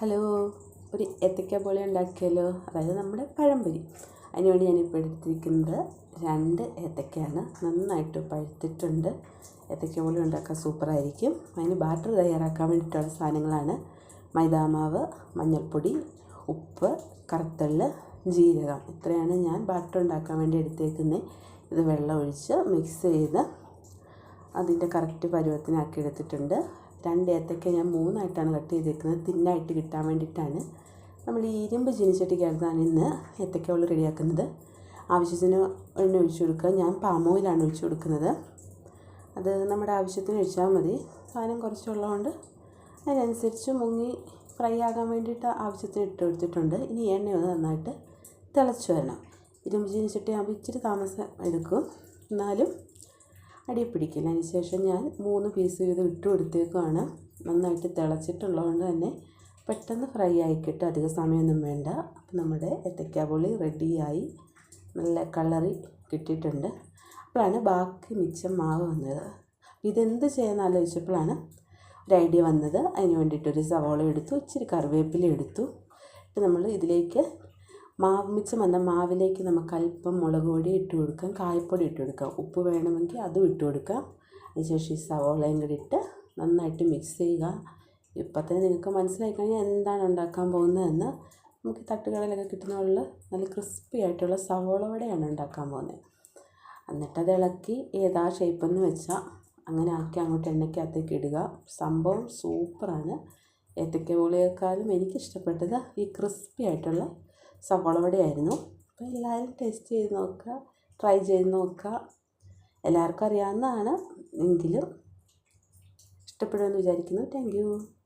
Hello ഒരു ഏത്തക്ക പോലെ ഉണ്ടാക്കിയാലോ അതായത് നമ്മുടെ പഴംപൊരി. അതിനുവേണ്ടി ഞാനിപ്പോൾ എടുത്തിരിക്കുന്നത് രണ്ട് ഏത്തക്കയാണ്. നന്നായിട്ട് പഴുത്തിട്ടുണ്ട്. ഏത്തക്ക പോലെ ഉണ്ടാക്കാൻ സൂപ്പറായിരിക്കും. അതിന് ബാറ്റർ തയ്യാറാക്കാൻ വേണ്ടിയിട്ടുള്ള സാധനങ്ങളാണ് മൈദാമാവ് മഞ്ഞൾപ്പൊടി ഉപ്പ് കറുത്തള്ള് ജീരകം. ഇത്രയാണ് ഞാൻ ബാറ്റർ ഉണ്ടാക്കാൻ വേണ്ടി എടുത്തേക്കുന്നത് ഇത് വെള്ളം ഒഴിച്ച് മിക്സ് ചെയ്ത് അതിന്റെ കറക്റ്റ് പരുവത്തിനാക്കി എടുത്തിട്ടുണ്ട്. രണ്ട് ഏത്തക്ക ഞാൻ മൂന്നായിട്ടാണ് കട്ട് ചെയ്തേക്കുന്നത്. തിന്നായിട്ട് കിട്ടാൻ വേണ്ടിയിട്ടാണ്. നമ്മൾ ഈ ഇരുമ്പ് ചീനിച്ചട്ടിക്കകത്താണ് ഇന്ന് ഏത്തക്ക വെള്ളം റെഡിയാക്കുന്നത്. ആവശ്യത്തിന് എണ്ണ ഒഴിച്ച് കൊടുക്കുക. ഞാൻ പാം ഓയിലാണ് ഒഴിച്ച് കൊടുക്കുന്നത്. അത് നമ്മുടെ ആവശ്യത്തിന് ഒഴിച്ചാൽ മതി. സാധനം കുറച്ചുള്ളതുകൊണ്ട് അതിനനുസരിച്ച് മുങ്ങി ഫ്രൈ ആകാൻ വേണ്ടിയിട്ട് ആവശ്യത്തിന് ഇട്ട് കൊടുത്തിട്ടുണ്ട്. ഇനി എണ്ണ ഒന്ന് നന്നായിട്ട് തിളച്ച് വരണം. ഇരുമ്പ് ചീനിച്ചട്ടി ആകുമ്പോൾ ഇച്ചിരി താമസം എടുക്കും. എന്നാലും അടി പിടിക്കില്ല അതിനുശേഷം ഞാൻ മൂന്ന് പീസ് വീതം ഇട്ട് കൊടുത്തേക്കുവാണ് നന്നായിട്ട് തിളച്ചിട്ടുള്ളതുകൊണ്ട് തന്നെ പെട്ടെന്ന് ഫ്രൈ ആയി കിട്ടും അധിക സമയമൊന്നും വേണ്ട. അപ്പോൾ നമ്മുടെ ഏത്തയ്ക്ക പൊളി റെഡിയായി നല്ല കളറി കിട്ടിയിട്ടുണ്ട്. അപ്പോഴാണ് ബാക്കി മിച്ചം മാവ് വന്നത്. ഇതെന്ത് ചെയ്യാമെന്ന് ആലോചിച്ചപ്പോഴാണ് ഒരു ഐഡിയ വന്നത്. അതിന് വേണ്ടിയിട്ടൊരു സവോള എടുത്തു ഇച്ചിരി കറിവേപ്പില എടുത്തു. നമ്മൾ ഇതിലേക്ക് മാവ് മിച്ചം വന്ന മാവിലേക്ക് നമുക്ക് അല്പം മുളക് പൊടി ഇട്ട് കൊടുക്കാം. കായപ്പൊടി ഇട്ട് കൊടുക്കാം. ഉപ്പ് വേണമെങ്കിൽ അതും ഇട്ട് കൊടുക്കാം. അതിനുശേഷം ഈ സവോളയും കൂടി ഇട്ട് നന്നായിട്ട് മിക്സ് ചെയ്യുക. ഇപ്പം തന്നെ നിങ്ങൾക്ക് മനസ്സിലായി കഴിഞ്ഞാൽ എന്താണ് ഉണ്ടാക്കാൻ പോകുന്നതെന്ന് നമുക്ക് തട്ടുകടയിലൊക്കെ കിട്ടുന്ന പോലുള്ള നല്ല ക്രിസ്പി ആയിട്ടുള്ള സവോള വടയാണ് ഉണ്ടാക്കാൻ പോകുന്നത്. എന്നിട്ട് അത് ഇളക്കി ഏതാ ഷേപ്പെന്ന് വെച്ചാൽ അങ്ങനെ ആക്കി അങ്ങോട്ട് എണ്ണയ്ക്കകത്തേക്ക് ഇടുക. സംഭവം സൂപ്പറാണ് ഏത്തക്ക പോളിയേക്കാളും എനിക്കിഷ്ടപ്പെട്ടത് ഈ ക്രിസ്പി ആയിട്ടുള്ള സവോള വടയായിരുന്നു അപ്പോൾ എല്ലാവരും ടേസ്റ്റ് ചെയ്ത് നോക്കുക ട്രൈ ചെയ്ത് നോക്കുക. എല്ലാവർക്കും അറിയാവുന്നതാണ്. എങ്കിലും ഇഷ്ടപ്പെടുമെന്ന് വിചാരിക്കുന്നു. താങ്ക്